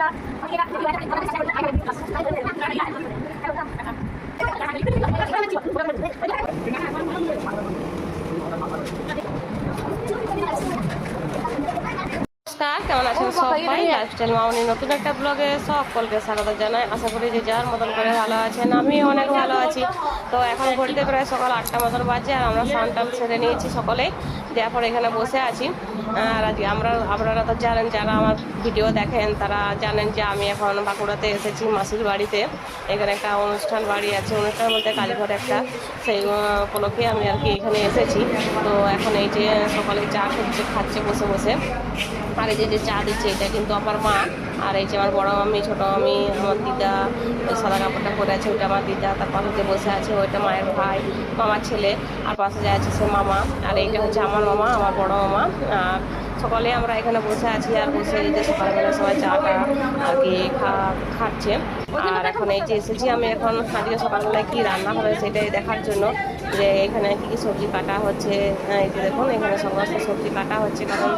নমস্কার কেমন আছেন সবাই? লাইফস্টাইল মাউনি নতুন একটা ব্লগে সকলকে স্বাগত জানাই। আশা করি যে যার মতন করে ভালো আছেন আমি অনেক ভালো আছি। তো এখন ঘড়িতে প্রায় সকাল আটটা মতন বাজে আর আমরা স্নান টান ছেড়ে নিয়েছি সকলেই। পর এখানে বসে আছি। আর আজকে আমরা আপনারা তো জানেন, যারা আমার ভিডিও দেখেন, তারা জানেন যে আমি এখন বাঁকুড়াতে এসেছি মাসির বাড়িতে। এখানে একটা অনুষ্ঠান বাড়ি আছে অনুষ্ঠান বলতে কালীঘর একটা। সেই উপলক্ষে আমি আর কি এখানে এসেছি। তো এখন এই যে সকালে চা খাচ্ছে খাচ্ছে বসে বসে। আর এই যে চা দিচ্ছে, এটা কিন্তু আমার মা। আর এই যে আমার বড় মামি ছোট মামি আমার দিদা সাদা কাপড়টা পরে আছে, ওইটা আমার দিদা, তার পাশে বসে আছে, ওইটা মায়ের ভাই, মামার ছেলে। আর পাশে যে আছে সে মামা। আর এইটা হচ্ছে আমার মামা আমার বড় মামা। আর সকালে আমরা এখানে বসে আছি আর বসে এই যে সকালবেলা সবাই চাটা আর কি খা- খাচ্ছে। আর এখন এই যে এসেছি আমি এখন আজকে সকালবেলায় কি রান্না হবে সেটাই দেখার জন্য। যে এখানে কি সবজি কাটা হচ্ছে হ্যাঁ, এই যে দেখুন এখানে সমস্ত সবজি কাটা হচ্ছে কারণ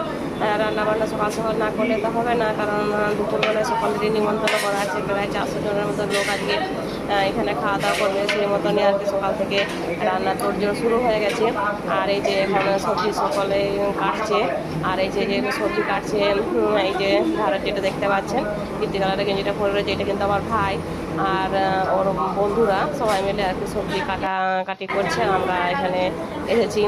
রান্না বান্না সকাল সকাল না করলে তো হবে না কারণ দুপুরবেলায় সকালেরই নিমন্ত্রণ করা আছে প্রায় চারশো জনের মতো লোক আজকে এখানে খাওয়া দাওয়া করবে সেই মতনই আর কি সকাল থেকে রান্না তোড়জোড় শুরু হয়ে গেছে। আর এই যে এখানে সবজি সকলে কাটছে আর এই যে সবজি কাটছে এই যে ধারের যেটা দেখতে পাচ্ছেন কীর্তি কালারের গেঞ্জিটা পরে রয়েছে এটা কিন্তু আমার ভাই। আর ওর বন্ধুরা সবাই মিলে আর কি সবজি কাটা, কাটি করছে। আমরা এখানে এসেছি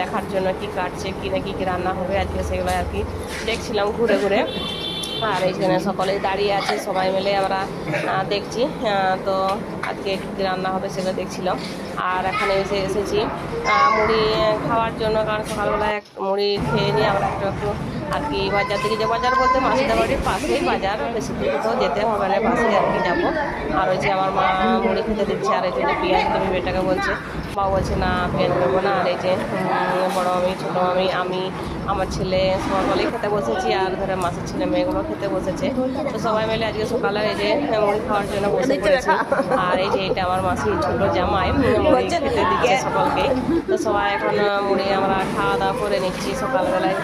দেখার জন্য কি কাটছে, কী না কী কী রান্না হবে আজকে সেগুলো আর কি দেখছিলাম ঘুরে ঘুরে। আর এইখানে সকলেই দাঁড়িয়ে আছে, সবাই মিলে আমরা দেখছি তো আজকে কী রান্না হবে সেগুলো দেখছিলাম। আর এখানে এসে এসেছি। মুড়ি খাওয়ার জন্য কারণ সকালবেলায় এক মুড়ি খেয়ে নিয়ে আমরা একটু একটু আর কি বাজার থেকে যে বাজার বলতে মাসিদা বাড়ির পাশেই বাজার। বেশি দূর কোথাও যেতে হবে না পাশে আর কি যাব। আর ওই যে আমার মা মুড়ি খেতে দিচ্ছে আর এই যে পেঁয়াজ দেবে বেটাকে বলছে মা বলছে না পেঁয়াজ দেবো না। আর এই যে বড় মামি ছোটো মামি আমি আমার ছেলে সকলেই খেতে বসেছি। আর ধরে মাসের ছেলে মেয়েগুলো খেতে বসেছে। তো সবাই মিলে আজকে সকালে এই যে মুড়ি খাওয়ার জন্য বসে পড়েছি। আর এই যে এটা আমার মাসি ছোট জামাই মুড়ি খেতে দিচ্ছে সকলকে। তো সবাই এখন মুড়ি আমরা খাওয়া দাওয়া করে নিচ্ছি সকালবেলায়।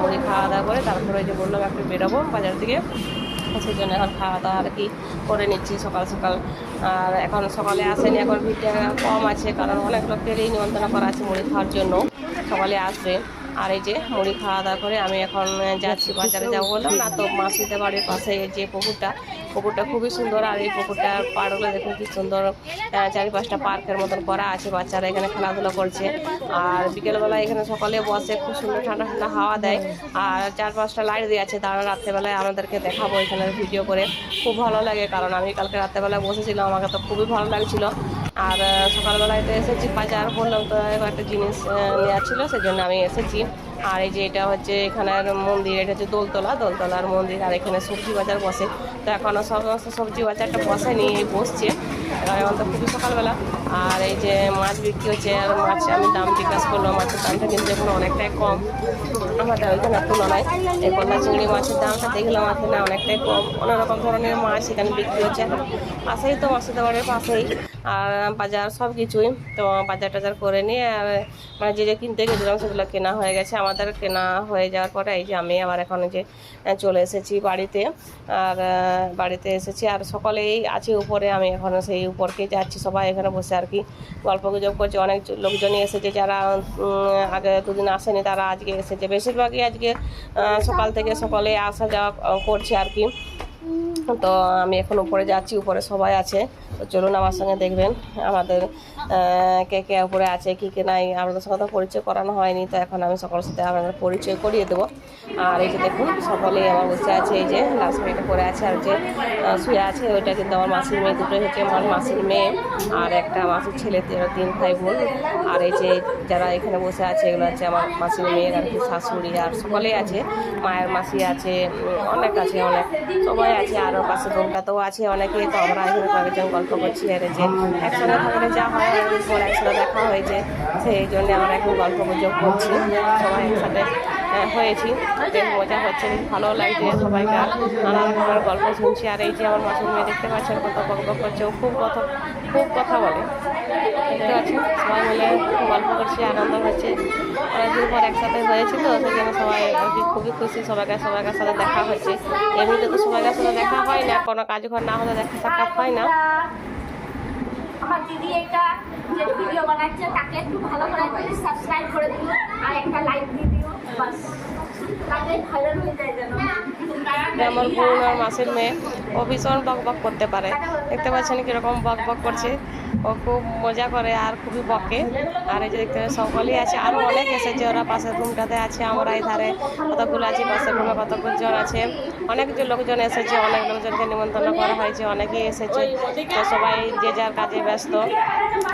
মুড়ি খাওয়া দাওয়া করে তারপরে যে বললাম একটু বেরোবো বাজার থেকে। সেই জন্য এখন খাওয়া দাওয়া আর কি করে নিচ্ছি সকাল সকাল। আর এখন সকালে আসেনি এখন ভিড়টা কম আছে কারণ অনেক লোকেরই নিমন্ত্রণ করা আছে মুড়ি খাওয়ার জন্য। সকালে আসবে। আর এই যে মুড়ি খাওয়া দাওয়া করে আমি এখন যাচ্ছি বাজারে যাব বললাম না তো মাসিদের বাড়ির পাশে যে পুকুরটা পুকুরটা খুবই সুন্দর আর এই পুকুরটার পাড়গুলো দেখুন কি সুন্দর আহ, চারি পাঁচটা পার্কের মতন করা আছে বাচ্চারা এখানে খেলাধুলা করছে। আর বিকেলবেলা এখানে সকালে বসে খুব সুন্দর ঠান্ডা ঠান্ডা হাওয়া দেয়। আর চার পাঁচটা লাইট দিয়ে আছে তারা রাত্রেবেলায় আমাদেরকে দেখাবো এখানে ভিডিও করে। খুব ভালো লাগে কারণ আমি কালকে রাত্রেবেলায় বসেছিলাম আমাকে তো খুবই ভালো লাগছিল। আর সকালবেলায় তো এসেছি বাজার বললাম তো একটা জিনিস আহ, নেওয়ার ছিল সেই জন্য আমি এসেছি। আর এই যে এটা হচ্ছে এখানের মন্দির, এটা হচ্ছে দোলতলা, দোলতলার মন্দির, আর এখানে সবজি বাজার বসে। তো এখনও সমস্ত সবজি বাজারটা বসেনি বসছে। এখন তো খুবই সকালবেলা। আর এই যে মাছ বিক্রি হচ্ছে, আর মাছ আমি দাম জিজ্ঞাসা করলাম, মাছের দামটা কিন্তু এখন অনেকটাই কম। আমাদের ওইখানে তুলনায়। এই কল্লা চিংড়ি মাছের দামটা দেখলাম, এখানে অনেকটাই কম। অনেক রকম ধরনের মাছ এখানে বিক্রি হচ্ছে। পাশেই তো মাছের দোকানের পাশেই। আর বাজার সব কিছুই তো বাজার টাজার করে নিয়ে, আর মানে যে যে কিনতে গেছিলাম সেগুলো কেনা হয়ে গেছে। আমাদের কেনা হয়ে যাওয়ার পরে এই যে আমি আবার এখন যে চলে এসেছি বাড়িতে। আর বাড়িতে এসেছি। আর সকলেই আছে উপরে, আমি এখন সেই উপরকে যাচ্ছি। সবাই এখানে বসে আর কি গল্প গুজব করছে। অনেক লোকজনই এসেছে যারা আগে দুদিন আসেনি, তারা আজকে এসেছে। বেশিরভাগই আজকে সকাল থেকে সকলে আসা যাওয়া করছে আর কি। তো আমি এখন উপরে যাচ্ছি, উপরে সবাই আছে। তো চলুন আমার সঙ্গে দেখবেন আমাদের কে কে উপরে আছে, কি কে নাই। আপনাদের সঙ্গে তো পরিচয় করানো হয়নি, তো এখন আমি সকলের সাথে আপনাদের পরিচয় করিয়ে দেবো। আর এই যে দেখুন, সকলেই আমার বসে আছে, এই যে লাস্ট শাড়িটা পরে আছে, আর যে শুয়ে আছে, ওইটা কিন্তু আমার মাসির মেয়ে, দুটোই হচ্ছে আমার মাসির মেয়ে। আর একটা মাসির ছেলে তিন- ভাই বোন। আর এই যে যারা এখানে বসে আছে, এগুলো হচ্ছে আমার মাসির মেয়ের আর কি শাশুড়ি, আর সকলেই আছে। মায়ের মাসি আছে অনেক আছে, অনেক। সবাই আছে আরও পাশে তো আছে অনেকে তো আমরা এখানে কয়েকজন গল্প করছি আর যে একসঙ্গে থাকলে যা হয় ফোন একসঙ্গে দেখা হয়েছে সেই জন্য আমরা এখন গল্প গুজব করছি, সবাই একসাথে হয়েছি মজা হচ্ছে ভালো লাগছে সবাইকে নানা রকমের গল্প শুনছি, আর এই যে আমার মাসুর মেয়ে দেখতে পাচ্ছেন, কত গল্প করছে, ও খুব কথা খুব কথা বলে। দেখতে পাচ্ছেন সবাই মিলে গল্প করছি, আনন্দ হচ্ছে অনেকদিন পর একসাথে হয়েছে তো, সেই জন্য সবাই আর কি খুবই খুশি, সবাইকে, সবাইকার সাথে দেখা হচ্ছে। এমনিতে তো সবাইকার সাথে দেখা হয় না, কোনো কাজ ঘর না হলে দেখা সাক্ষাৎ হয় না। ভিডিও বানাচ্ছে, তাকে একটু ভালো করে সাবস্ক্রাইব করে দিও, আর একটা লাইক দিয়ে দিও তাকে ভাইরাল যায় যেন। যে আমার বোন আর মাসির মেয়ে, ও ভীষণ বক বক করতে পারে। দেখতে পাচ্ছেন কীরকম বক বক করছে। ও খুব মজা করে আর খুবই বকে। আর এই যে দেখতে সকলেই আছে। আরও অনেক এসেছে ওরা পাশের রুমটাতে আছে। আমরা এই ধারে কতগুলো আছে, পাশের রুমে কতগুলো আছে। অনেক লোকজন এসেছে, অনেক লোকজনকে নিমন্ত্রণ করা হয়েছে, অনেকেই এসেছে। তো সবাই যে যার কাজে ব্যস্ত।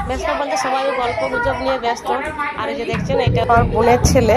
ব্যস্ত বলতে সবাই গল্প গুজব নিয়ে ব্যস্ত। আর এই যে দেখছেন, এটা আমার বোনের ছেলে।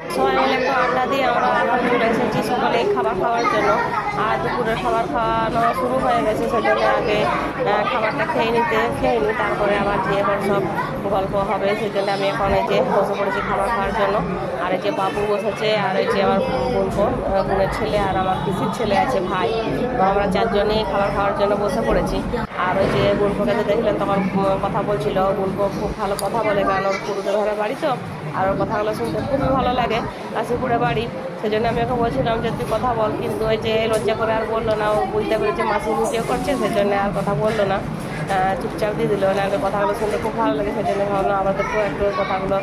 সবাই মিলে একটু আড্ডা দিয়ে আমরা এখন চলে এসেছি সকালে খাবার খাওয়ার জন্য। আর দুপুরের খাবার খাওয়ানো শুরু হয়ে গেছে সেজন্য আগে খাবারটা খেয়ে নিতে, খেয়ে নিই তারপরে আবার যে এবার সব গল্প হবে। সেই জন্য আমি এখন এই যে বসে পড়েছি খাবার খাওয়ার জন্য। আর এই যে বাবু বসেছে, আর এই যে আমার বোনপো বোনের ছেলে আর আমার পিসির ছেলে আছে, ভাই। আমরা চারজনেই খাবার খাওয়ার জন্য বসে পড়েছি। আর ওই যে বোনপোকে তো দেখলেন তখন কথা বলছিল। বোনপো খুব ভালো কথা বলে, কারণ ওর পুরুদের ঘরে বাড়ি তো, আর ওর কথাগুলো শুনতে খুবই ভালো লাগে। কাশিপুরে বাড়ি। সেই জন্য আমি ওকে বলছিলাম যে, তুই কথা বল। কিন্তু ওই যে লজ্জা করে আর বলল না। ও বুঝতে পেরেছে মাসি ভিডিও করছে সেই জন্য আর কথা বলল না। চুপচাপ দিয়ে দিল। না কথাগুলো শুনতে খুব ভালো লাগে। সেই জন্য ভাবলাম আমাদেরকেও একটু কথাগুলো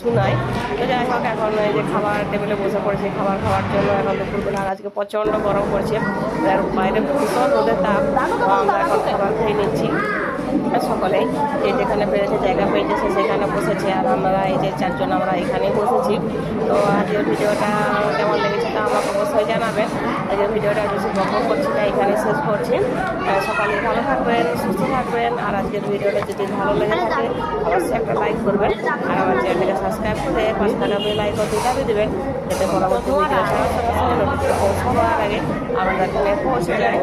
শোনাই। তো যাই হোক, এখন এই যে খাবার টেবিলে বসে পড়েছি খাবার খাওয়ার জন্য। এখন দুপুরবেলা আজকে প্রচণ্ড গরম পড়ছে। আর বাইরে ভীষণ রোদের তাপ। আমরা এখন খাবার খেয়ে নিচ্ছি। সকলেই। যে যেখানে পেরেছে জায়গা পেয়েছে, সেখানে বসেছে আর আমরা এই যে চারজন আমরা এখানেই বসেছি। তো আজকের ভিডিওটা কেমন লেগেছে তা আমাকে অবশ্যই জানাবেন। আজকের ভিডিওটা বেশি বক করছি না এখানে শেষ করছি। সকালে ভালো থাকবেন, সুস্থ থাকবেন। আর আজকের ভিডিওটা যদি ভালো লেগে থাকে, অবশ্যই একটা লাইক করবেন। আর আমার চ্যানেলটাকে সাবস্ক্রাইব করে পাশে থাকা বেল আইকনটি দাবি দেবেন, যাতে পরবর্তী ভিডিও সবার আগে আমাদের পৌঁছে যায়।